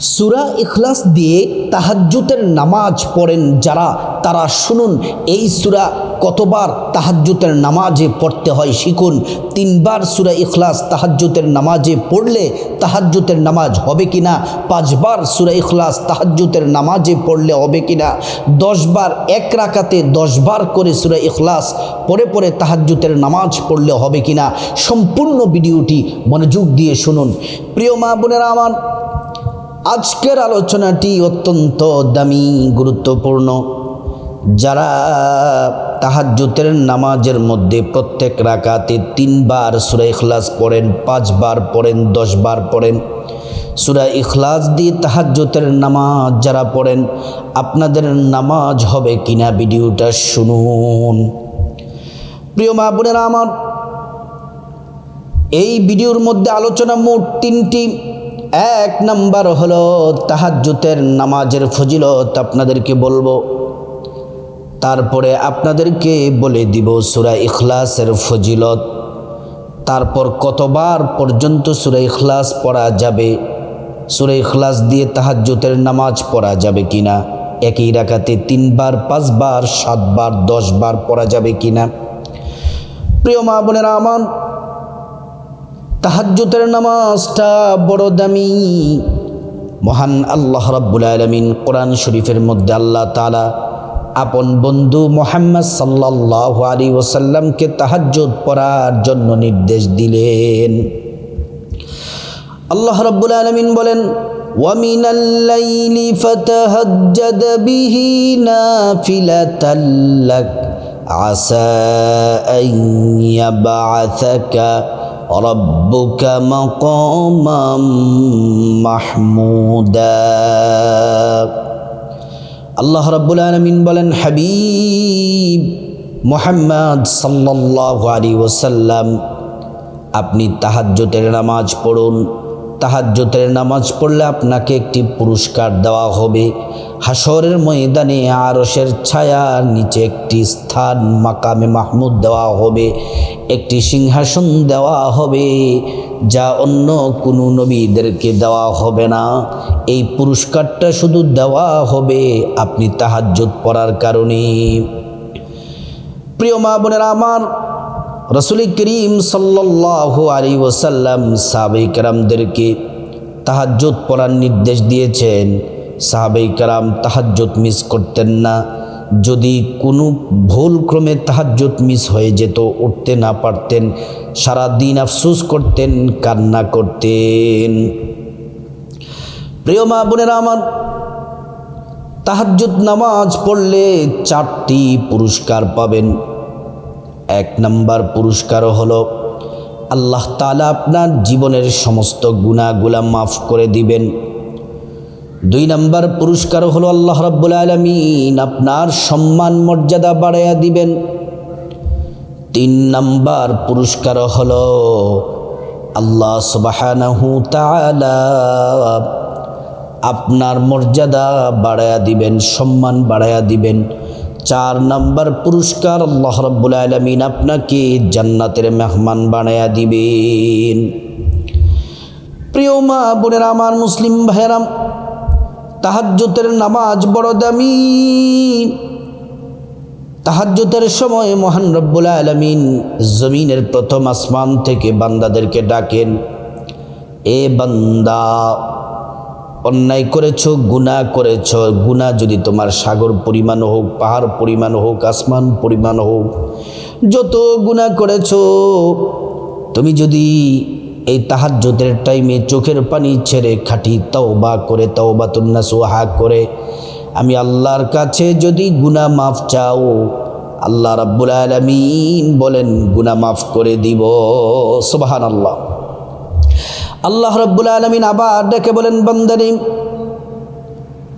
সুরা ইখলাস দিয়ে তাহাজ্জুতের নামাজ পড়েন যারা, তারা শুনুন, এই সুরা কতবার তাহাজ্জুতের নামাজে পড়তে হয় শিখুন। তিনবার সুরা ইখলাস তাহাজ্জুতের নামাজে পড়লে তাহাজ্জুতের নামাজ হবে কিনা? পাঁচবার সুরা ইখলাস তাহাজ্জুতের নামাজে পড়লে হবে কিনা? দশবার এক রাকাতে দশবার করে সুরা ইখলাস পরে পরে তাহাজ্জুতের নামাজ পড়লে হবে কিনা? সম্পূর্ণ ভিডিওটি মনোযোগ দিয়ে শুনুন। প্রিয় মা বোনেরা আমার আজকের আলোচনাটি অত্যন্ত দামি, গুরুত্বপূর্ণ। যারা তাহাজ্জুতের নামাজের মধ্যে প্রত্যেক রাকাতে তিনবার সুরা ইখলাস পড়েন, পাঁচবার পড়েন, দশবার পড়েন, সুরা ইখলাস দিয়ে তাহাজ্জুতের নামাজ যারা পড়েন, আপনাদের নামাজ হবে কিনা ভিডিওটা শুনুন। প্রিয় মা বোনেরা আমার, এই ভিডিওর মধ্যে আলোচনা মোট তিনটি এক নাম্বার হলো তাহাজ্জুতের নামাজের ফজিলত আপনাদেরকে বলব। তারপরে আপনাদেরকে বলে দিব সুরা ইখলাসের ফজিলত। তারপর কতবার পর্যন্ত সুরা ইখলাস পড়া যাবে? সুরা ইখলাস দিয়ে তাহাজ্জুতের নামাজ পড়া যাবে কিনা? একই রাখাতে তিনবার, পাঁচবার, সাতবার, দশবার পড়া যাবে কিনা? প্রিয় মা বোনেরা, আমার তাহাজ্জুতের নামাজটা বড় দামি মহান আল্লাহ রাব্বুল আলমিন কোরআন শরীফের মধ্যে আল্লাহ তালা আপন বন্ধু মোহাম্মদ সাল্লাহ আলী ওসাল্লামকে তাহাজ্জুদ পড়ার জন্য নির্দেশ দিলেন আল্লাহ রাব্বুল আলমিন বলেন ومن الليل فتهجد به نافلة لك عسى أن يبعثك ربك مقاما محمودا আল্লাহ রাব্বুল আলমিন বলেন হাবিব মোহাম্মদ সাল্লাহ আলী ওসাল্লাম আপনি তাহাজ্জতের নামাজ পড়ুন তাহাজ্জতের নামাজ পড়লে আপনাকে একটি পুরস্কার দেওয়া হবে। হাসরের ময়দানে আরসের ছায়ার নিচে একটি স্থান মাকামে মাহমুদ দেওয়া হবে। একটি সিংহাসন দেওয়া হবে যা অন্য কোনো নবীদেরকে দেওয়া হবে না। এই পুরস্কারটা শুধু দেওয়া হবে আপনি তাহাজ্জুদ পড়ার কারণে। প্রিয় মা বোনেরা, আমার রসুল করিম সাল্লাহ আলী ওসাল্লাম সাহাবাই কারামদেরকে তাহাজ্জুদ পড়ার নির্দেশ দিয়েছেন। সাহাবাই কারাম তাহাজ্জুদ মিস করতেন না। যদি কোনো ভুল ক্রমে তাহাজ্জুদ মিস হয়ে যেত, উঠতে না পারতেন সারা দিন আফসুস করতেন, কান্না করতেন। প্রিয় মা বোনেরা আমার, তাহাজ্জুদ নামাজ পড়লে চারটি পুরস্কার পাবেন। এক নাম্বার পুরস্কার হলো, আল্লাহ তালা আপনার জীবনের সমস্ত গুণাগুলা মাফ করে দিবেন। দুই নাম্বার পুরস্কার হলো, আল্লাহ রাব্বুল আলমিন আপনার সম্মান মর্যাদা বাড়াইয়া দিবেন। তিন নাম্বার পুরস্কার হলো, আল্লাহ সুবাহানাহু তাআলা আপনার মর্যাদা বাড়াইয়া দিবেন, সম্মান বাড়াইয়া দিবেন। চার নাম্বার পুরস্কার আল্লাহ রব্বুল আলমিন আপনাকে জান্নাতের মেহমান বানায়া দিবেন। প্রিয় মা বোনের, আমার মুসলিম ভাইরাম তাহাজ্জতের নামাজ বড় দামি। তাহাজ্জতের সময় মহান রব্বুল আলমিন জমিনের প্রথম আসমান থেকে বান্দাদেরকে ডাকেন, এ বান্দা অন্যায় করেছ, গুণা করেছ। গুণা যদি তোমার সাগর পরিমাণ হোক, পাহাড় পরিমাণ হোক, আসমান পরিমাণ হোক, যত গুণা করেছ, তুমি যদি এই তাহাজ্জতের টাইমে চোখের পানি ছেড়ে খাটি তাও বা করে তাও বা তুন্না সোহা করে, আমি আল্লাহর কাছে যদি গুণা মাফ চাও, আল্লাহ রাব্বুল আলমিন বলেন, গুণা মাফ করে দিব। সুবাহান আল্লাহ আল্লাহ রব্বুল আলমিন আবার ডেকে বলেন, বন্দানি,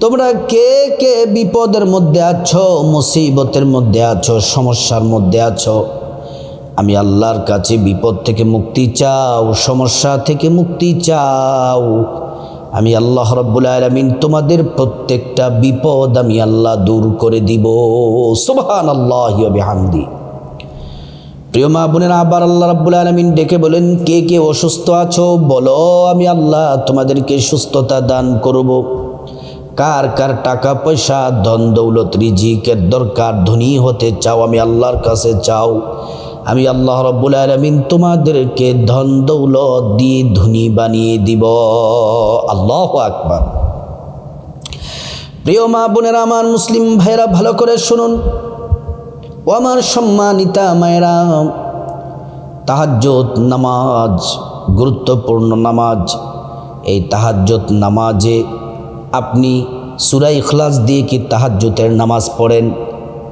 তোমরা কে কে বিপদের মধ্যে আছো, মুসিবতের মধ্যে আছো, সমস্যার মধ্যে আছো? আমি আল্লাহর কাছে বিপদ থেকে মুক্তি চাও, সমস্যা থেকে মুক্তি চাও। আমি আল্লাহ রব্বুল আলমিন তোমাদের প্রত্যেকটা বিপদ আমি আল্লাহ দূর করে দিব। সুবহান আল্লাহ হামদি প্রিয় মা বোনেরা, আবার আল্লাহ রাব্বুল আলমিন ডেকে বলেন, কে কে অসুস্থ আছো? বলো, আমি আল্লাহ তোমাদেরকে সুস্থতা দান করব। কার কার টাকা পয়সা, ধন দৌলত, রিজিকের দরকার, ধনী হতে চাও, আমি আল্লাহর কাছে চাও। আমি আল্লাহ রব্বুল আলমিন তোমাদেরকে ধন দৌলত দিয়ে ধনী বানিয়ে দিব। আল্লাহ আকবার। প্রিয় মা বোনেরা, আমার মুসলিম ভাইরা ভালো করে শুনুন। ও আমার সম্মানিতা মায়েরা তাহাজ্জত নামাজ, গুরুত্বপূর্ণ নামাজ। এই তাহাজ্জত নামাজে আপনি সুরাই ইখলাস দিয়ে কি তাহাজ্জতের নামাজ পড়েন?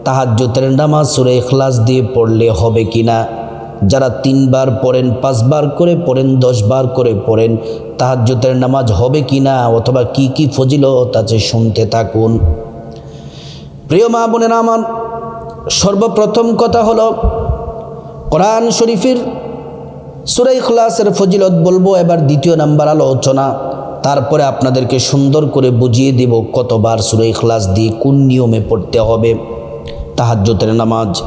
তাহাজ্জতের নামাজ সুরাই ইখলাস দিয়ে পড়লে হবে কি না যারা তিনবার পড়েন, পাঁচবার করে পড়েন, দশবার করে পড়েন তাহাজ্জতের নামাজ হবে কি না অথবা কি কি ফজিলত আছে শুনতে থাকুন। প্রিয় মা বোনেরা আমার সর্বপ্রথম কথা হলো, কোরআন শরীফের সুরাই খলাসের ফজিলত বলব, এবার দ্বিতীয় নাম্বার আলোচনা। তারপরে আপনাদেরকে সুন্দর করে বুঝিয়ে দেব কতবার সুরাই খলাস দিয়ে কোন নিয়মে পড়তে হবে। তাহাজ্জতের নামাজ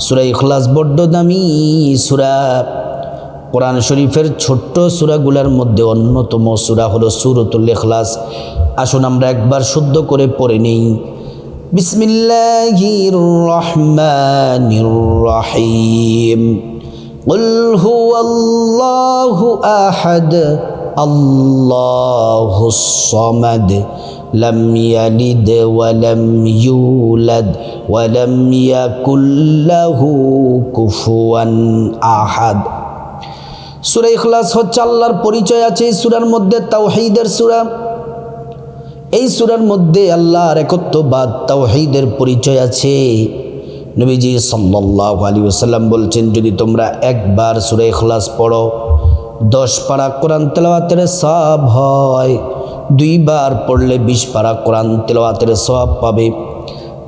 সুরাই খলাস বড্ড দামি সুরা। কোরআন শরীফের ছোট্ট সুরাগুলার মধ্যে অন্যতম সুরা হলো সুরতুল ইখলাস। আসুন আমরা একবার শুদ্ধ করে পড়ে নেই। بسم الله الرحمن الرحيم قل هو الله احد الله الصمد لم يلد ولم يولد ولم يكن له كفوا احد সূরা ইখলাস হচ্ছে আল্লাহর পরিচয় আছে এই সূরার মধ্যে তাওহীদের সূরা এই সুরার মধ্যে আল্লাহর একত্ববাদ তাওহীদের পরিচয় আছে। নবীজি সাল্লাল্লাহু আলাইহি ওয়াসাল্লাম বলছেন, যদি তোমরা একবার সূরা ইখলাস পড়ো, দশ পারা কোরআন তেলাওয়াতের সব হয়। দুইবার পড়লে বিশ পারা কোরআন তেলাওয়াতের সব পাবে।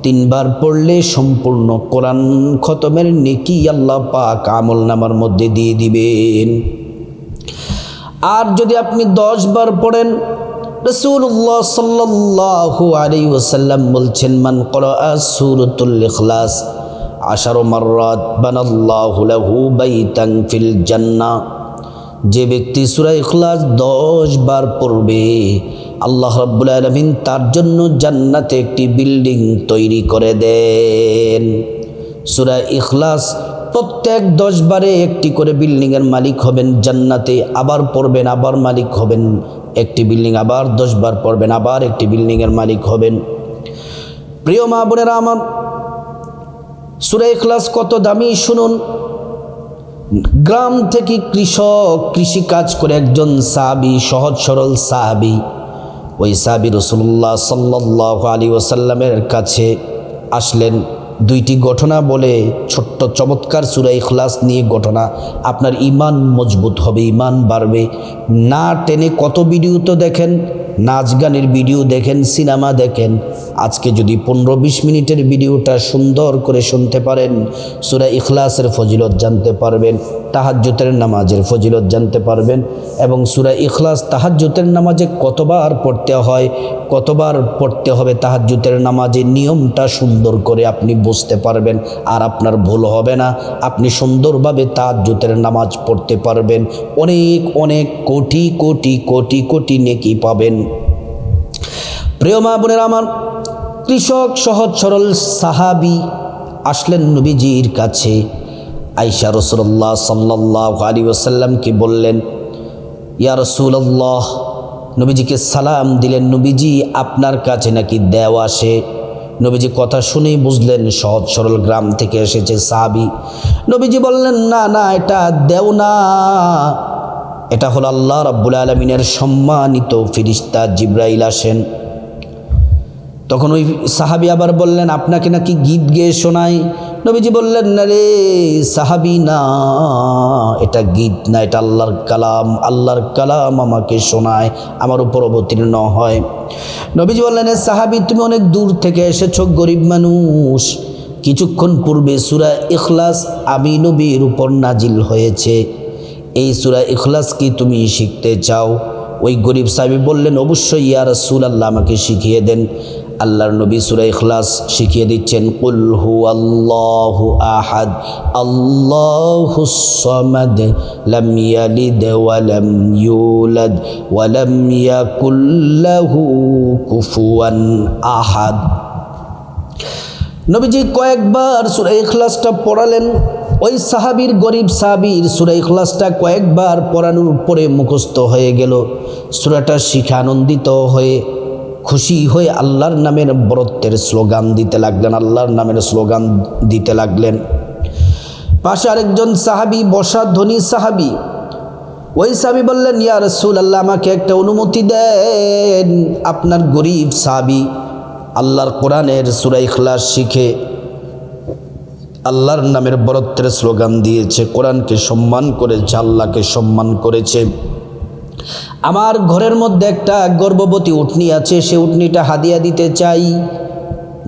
তিনবার পড়লে সম্পূর্ণ কোরআন খতমের নেকি আল্লাহ পাক আমল নামার মধ্যে দিয়ে দিবেন। আর যদি আপনি দশ বার পড়েন রসুল্লাহ সাল্লাল্লাহু আলাইহি ওয়াসাল্লাম বলছেন, মান করা সূরাতুল ইখলাস আশারো মাররাত বানাল্লাহু লাহু বাইতান ফিল জান্নাহ যে ব্যক্তি সুরা ইখলাস দশ বার পড়বে, আল্লাহ রাব্বুল আলামিন তার জন্য জান্নাতে একটি বিল্ডিং তৈরি করে দেন। সূরা ইখলাস প্রত্যেক দশ বারে একটি করে বিল্ডিংয়ের মালিক হবেন, জান্নাতে আবার পড়বেন, আবার মালিক হবেন। একটি বিল্ডিং আবার দশ বার পড়বেন, আবার একটি বিল্ডিংয়ের মালিক হবেন। প্রিয় মা বোনেরা আমার, সুরে ক্লাস কত দামি, শুনুন। গ্রাম থেকে কৃষক কৃষি কাজ করে একজন সাহাবি, সহজ সরল সাহাবি। ওই সাহাবি রসুল্লাহ সাল্লাহ আলী ওসাল্লামের কাছে আসলেন। দুইটি ঘটনা বলে ছোট্ট চমৎকার সুরা ইখলাস নিয়ে ঘটনা। আপনার ইমান মজবুত হবে ইমান বাড়বে। না টেনে কত ভিডিও তো দেখেন, নাচ গানের ভিডিও দেখেন, সিনেমা দেখেন। আজকে যদি পনেরো বিশ মিনিটের ভিডিওটা সুন্দর করে শুনতে পারেন, সুরা ইখলাসের ফজিলত জানতে পারবেন। তাহাজ্জুতের নামাজের ফজিলত জানতে পারবেন এবং সুরা ইখলাস তাহাজ্জুতের নামাজে কতবার পড়তে হয়, কতবার পড়তে হবে তাহাজ্জুতের নামাজের নিয়মটা সুন্দর করে আপনি বুঝতে পারবেন আর আপনার ভুল হবে না। আপনি সুন্দরভাবে তাহাজ্জুতের নামাজ পড়তে পারবেন। অনেক অনেক কোটি কোটি কোটি কোটি নেকি পাবেন। প্রিয় মা বোনের আমার, কৃষক সহজ সরল সাহাবি আসলেন নবীজির কাছে। আইসা রসুল্লাহ সাল্লাহ আলী ওসাল্লামকে বললেন, ইয়া রসুল্লাহ নবীজিকে সালাম দিলেন, নবীজি আপনার কাছে নাকি দেও আসে? নবীজি কথা শুনেই বুঝলেন, সহজ সরল গ্রাম থেকে এসেছে সাহাবি। নবীজি বললেন, না না, এটা দেও না। এটা হলো আল্লাহ রাব্বুল আলমিনের সম্মানিত ফিরিস্তা জিব্রাইল আসেন। তখন ওই সাহাবি আবার বললেন, আপনাকে নাকি গীত গেয়ে শোনাই? নবীজি বললেন, না রে সাহাবি, না, এটা গীত না, এটা আল্লাহর কালাম। আল্লাহর কালাম আমাকে শোনায়, আমার উপর অবতীর্ণ হয়। নবীজি বললেন সাহাবি, তুমি অনেক দূর থেকে এসেছ, গরিব মানুষ। কিছুক্ষণ পূর্বে সুরা ইখলাস আমি নবীর উপর নাজিল হয়েছে। এই সুরা ইখলাস কি তুমি শিখতে চাও? ওই গরিব সাহেব বললেন, অবশ্যই ইয়া রাসূল আল্লাহ আমাকে শিখিয়ে দেন। আল্লাহর নবী সুরা ইখলাস শিখিয়ে দিচ্ছেন, কুল হু আল্লাহু আহাদ, আল্লাহ সামাদ, লাম ইয়ালিদ ওয়া লাম ইউলাদ কুফুয়ান আহাদ। নবীজি কয়েকবার সুরা ইখলাসটা পড়ালেন। ওই সাহাবির গরিব সাহাবীর সুরা ইখলাসটা কয়েকবার পড়ানোর পরে মুখস্থ হয়ে গেল। সুরাটা শিখে আনন্দিত হয়ে খুশি হয়ে আল্লাহর নামের বরত্বের স্লোগান দিতে লাগলেন, আল্লাহর নামের স্লোগান দিতে লাগলেন। পাশে আরেকজন সাহাবি বসা ধনী সাহাবি, ওই সাহাবি বললেন, ইয়া রসুল আল্লাহ আমাকে একটা অনুমতি দেন। আপনার গরিব সাহাবি আল্লাহর কোরআনের সুরাই খ্লাস শিখে আল্লাহর নামের বরত্বের স্লোগান দিয়েছে, কোরআনকে সম্মান করেছে, আল্লাহকে সম্মান করেছে। আমার ঘরের মধ্যে একটা গর্ভবতী উটনি আছে, সে উটনিটা হাদিয়া দিতে চাই।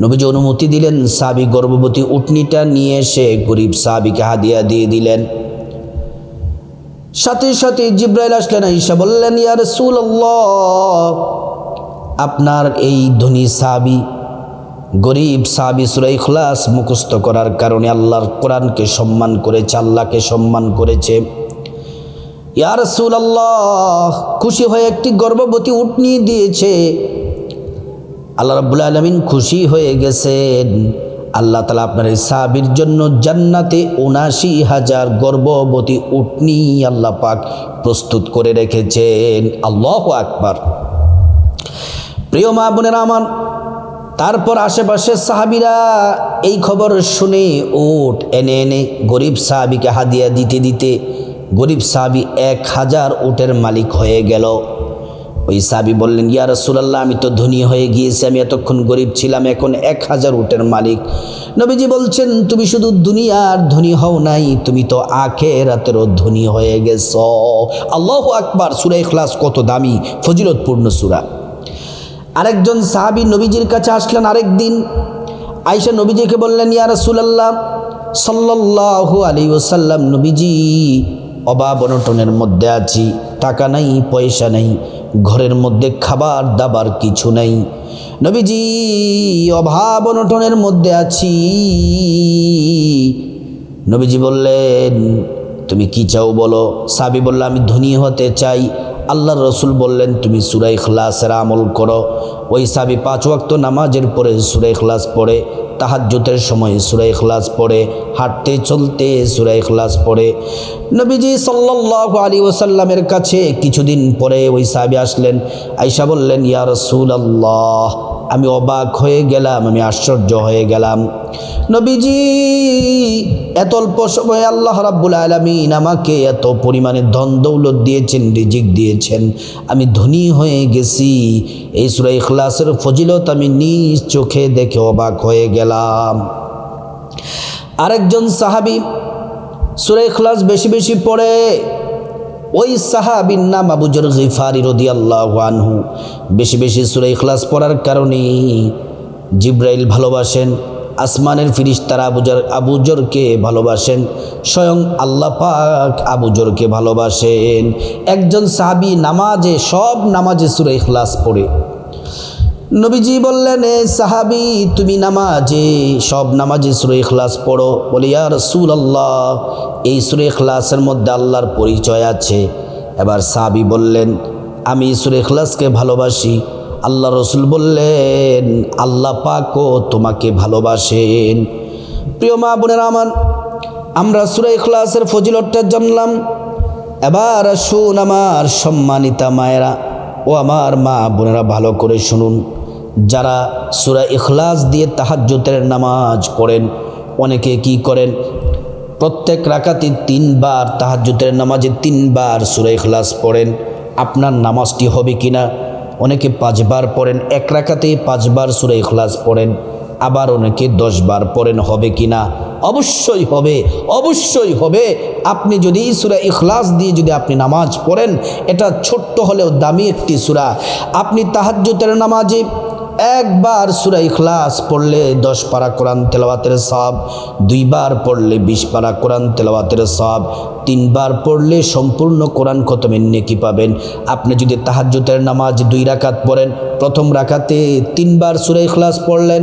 নবীজি অনুমতি দিলেন, সাবি গর্ভবতী উটনিটা নিয়ে এসে গরিব সাবিকে হাদিয়া দিয়ে দিলেন। সাথে সাথে জিব্রাইল আসলেন ঈশা বললেন, ইয়া রাসূলুল্লাহ, আপনার এই ধনী সাবি, গরিব সাবি সুরাই খলাস মুখস্থ করার কারণে আল্লাহর কোরআনকে সম্মান করেছে, আল্লাহকে সম্মান করেছে। ইয়া রাসূলুল্লাহ, খুশি হয়ে একটি গর্ভবতী উটনি দিয়েছে। আল্লাহ রাব্বুল আলামিন খুশি হয়ে গেছেন। আল্লাহ তালা আপনার এই সাহাবির জন্য জান্নাতে উনাশি হাজার গর্ভবতী উটনি আল্লাহ পাক প্রস্তুত করে রেখেছেন। আল্লাহ আকবার। প্রিয় মা বোনেরা আমার, তারপর আশেপাশের সাহাবিরা এই খবর শুনে ওট এনে এনে গরিব সাহাবিকে হাদিয়া দিতে দিতে গরিব সাহাবি এক হাজার উটের মালিক হয়ে গেল। ওই সাহাবি বললেন, ইয়া রসুলাল্লাহ, আমি তো ধনী হয়ে গিয়েছি, আমি এতক্ষণ গরিব ছিলাম, এখন এক হাজার উটের মালিক। নবীজি বলছেন, তুমি শুধু দুনিয়ার ধনী হও নাই, তুমি তো আখে রাতেরও ধনী হয়ে গেছ। আল্লাহ আকবার, সুরা ইখলাস কত দামি, ফজিলতপূর্ণ সুরা। আরেকজন সাহাবি নবীজির কাছে আসলেন আরেক দিন। আইসা নবীজিকে বললেন, ইয়া রসুলাল্লাহ, সাল্লাল্লাহু আলী ওসাল্লাম নবীজি অভাব অনটনের মধ্যে আছি, টাকা নাই, পয়সা নেই, ঘরের মধ্যে খাবার দাবার কিছু নেই। নবীজি, অভাব অনটনের মধ্যে আছি। নবীজি বললেন, তুমি কি চাও বলো? সাবি বললে, আমি ধনী হতে চাই। আল্লাহ রসুল বললেন, তুমি সুরাই খ্লাসের আমল করো। ওই সাবি পাঁচ ওয়াক্ত নামাজের পরে সুরাই খ্লাস পড়ে তাহাজ্জুতের সময় সুরাই খ্লাস পড়ে, হাঁটতে চলতে সুরাই খ্লাস পড়ে। নবীজি সাল্লাহ আলী ওসাল্লামের কাছে কিছুদিন পরে ওই সাবি আসলেন আইসা বললেন, ইয়া রসুল আল্লাহ আমি অবাক হয়ে গেলাম, আমি আশ্চর্য হয়ে গেলাম। নবীজি, এত অল্প সময়ে আল্লাহ রাব্বুল আলমিন আমাকে এত পরিমাণে ধন দৌলত দিয়েছেন, রিজিক দিয়েছেন। আমি ধনী হয়ে গেছি। এই সুরাই ইখলাসের ফজিলত আমি নিজ চোখে দেখে অবাক হয়ে গেলাম। আরেকজন সাহাবি সুরাই ইখলাস বেশি বেশি পড়ে ওই সাহাবিন নাম আবুজর গিফারি রদি আল্লাহ বেশি বেশি সুরে ইখলাস পড়ার কারণে জিব্রাইল ভালোবাসেন, আসমানের ফিরিস তারা আবুজর আবুজরকে ভালোবাসেন, স্বয়ং আল্লাহ পাক আবুজরকে ভালোবাসেন। একজন সাহাবি নামাজে, সব নামাজে সুরে ইখলাস পড়ে। নবীজি বললেন, এ সাহাবি, তুমি নামাজে, সব নামাজে সুরে ইখলাস পড়ো। বলি আর রসুল আল্লাহ এই সুরে ইখলাসের মধ্যে আল্লাহর পরিচয় আছে। এবার সাহাবি বললেন, আমি সুরে ইখলাসকে ভালোবাসি। আল্লাহ রসুল বললেন, আল্লাহ পাকও তোমাকে ভালোবাসেন। প্রিয় মা বোনের আমার, আমরা সুরে ইখলাসের ফজিলতটা জানলাম। এবার শুন আমার সম্মানিতা মায়েরা ও আমার মা বোনেরা ভালো করে শুনুন। যারা সুরা ইখলাস দিয়ে তাহাজ্জুতের নামাজ পড়েন, অনেকে কি করেন? প্রত্যেক রাকাতে তিনবার তাহাজ্জুতের নামাজে তিনবার সুরা ইখলাস পড়েন। আপনার নামাজটি হবে কিনা? অনেকে পাঁচবার পড়েন, এক রাকাতে পাঁচবার সুরা ইখলাস পড়েন। আবার অনেকে দশবার পড়েন, হবে কি না অবশ্যই হবে অবশ্যই হবে। আপনি যদি সুরা ইখলাস দিয়ে যদি আপনি নামাজ পড়েন, এটা ছোট্ট হলেও দামি একটি সুরা। আপনি তাহাজ্জুতের নামাজে একবার সুরা ইখলাস পড়লে দশ পারা কোরআন তেলাওয়াতের সব দুইবার পড়লে বিশ পারা কোরআন তেলাওয়াতের সব তিনবার পড়লে সম্পূর্ণ কোরআন খতমের নেকি পাবেন। আপনি যদি তাহাজ্জুতের নামাজ দুই রাকাত পড়েন, প্রথম রাকাতে তিনবার সুরা ইখলাস পড়লেন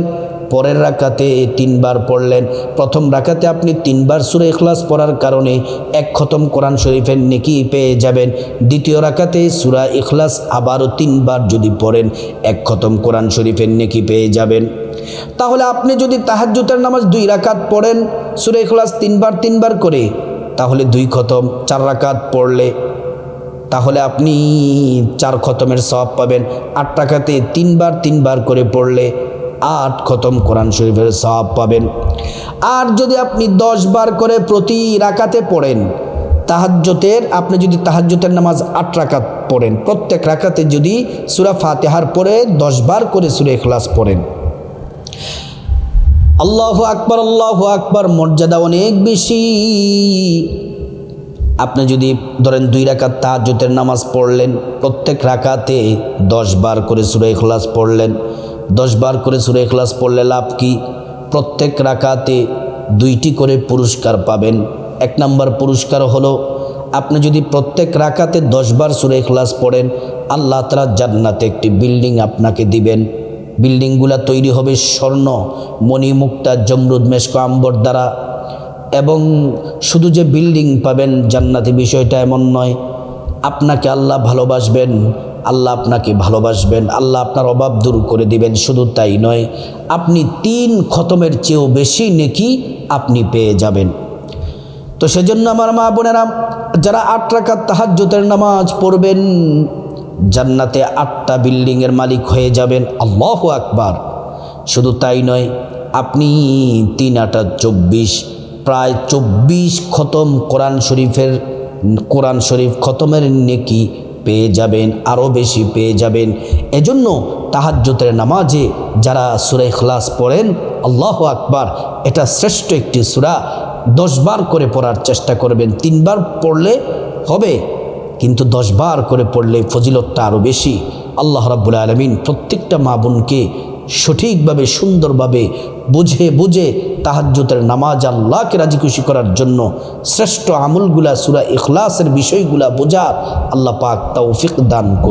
পরের রাকাতে তিনবার পড়লেন। প্রথম রাকাতে আপনি তিনবার সুরে ইখলাস পড়ার কারণে এক খতম কোরআন শরীফের নেকি পেয়ে যাবেন। দ্বিতীয় রাকাতে সুরা ইখলাস আবারও তিনবার যদি পড়েন, এক খতম কোরআন শরীফের নেকি পেয়ে যাবেন। তাহলে আপনি যদি তাহাজ্জুতের নামাজ দুই রাকাত পড়েন, সুরে ইখলাস তিনবার তিনবার করে, তাহলে দুই খতম, চার রাকাত পড়লে, তাহলে আপনি চার খতমের সব পাবেন। আট টাকাতে তিনবার তিনবার করে পড়লে আট খতম কোরআন শরীফের সব পাবেন। আর যদি আপনি দশ বার করে প্রতি রাকাতে পড়েন, তাহাজ্জতের, আপনি যদি তাহাজ্জতের নামাজ আট রাকাত পড়েন, প্রত্যেক রাকাতে যদি সুরা ফাতেহার পরে দশ বার করে সুরে ক্লাস পড়েন। আল্লাহ আকবর আল্লাহ আকবর, মর্যাদা অনেক বেশি। আপনি যদি ধরেন দুই রাকাত তাহাজ্জতের নামাজ পড়লেন, প্রত্যেক রাকাতে দশ বার করে সুরে ইখলাস পড়লেন দশ বার করে সুরে ইখলাস পড়লে লাভ কি? প্রত্যেক রাকাতে দুইটি করে পুরস্কার পাবেন। এক নম্বর পুরস্কার হলো, আপনি যদি প্রত্যেক রাকাতে দশ বার সুরে ইখলাস পড়েন, আল্লাহ তালা জান্নাতে একটি বিল্ডিং আপনাকে দিবেন। বিল্ডিংগুলা তৈরি হবে স্বর্ণ, মণিমুক্তা, জমরুদ, মেশক, আম্বর দ্বারা। এবং শুধু যে বিল্ডিং পাবেন, জান্নাতি বিষয়টা এমন নয়, আপনাকে আল্লাহ ভালোবাসবেন। আল্লাহ আপনাকে ভালোবাসবেন, আল্লাহ আপনার অভাব দূর করে দিবেন, শুধু তাই নয়, আপনি তিন খতমের চেয়েও বেশি নেকি আপনি পেয়ে যাবেন। তো সেজন্য আমার মা বোনেরা, যারা আট রাকাত তাহাজ্জুতের নামাজ পড়বেন, জান্নাতে আটটা বিল্ডিংয়ের মালিক হয়ে যাবেন, আল্লাহ আকবার। শুধু তাই নয়, আপনি তিন আটা চব্বিশ, প্রায় চব্বিশ খতম কোরআন শরীফের, কোরআন শরীফ খতমের নেকি পেয়ে যাবেন, আরও বেশি পেয়ে যাবেন। এজন্য তাহাজ্যতের নামাজে যারা সুরে খ্লাস পড়েন, আল্লাহ আকবার, এটা শ্রেষ্ঠ একটি সুরা, দশবার করে পড়ার চেষ্টা করবেন। তিনবার পড়লে হবে, কিন্তু দশবার করে পড়লে ফজিলতটা আরও বেশি। আল্লাহ রাবুল আলমিন প্রত্যেকটা মা বোনকে সঠিকভাবে, সুন্দরভাবে বুঝে বুঝে তাহাজ্যতের নামাজ আল্লাহকে রাজি খুশি করার জন্য শ্রেষ্ঠ আমুলগুলা, সুরা ইখলাসের বিষয়গুলা বোঝা আল্লাহ পাক তৌফিক দান।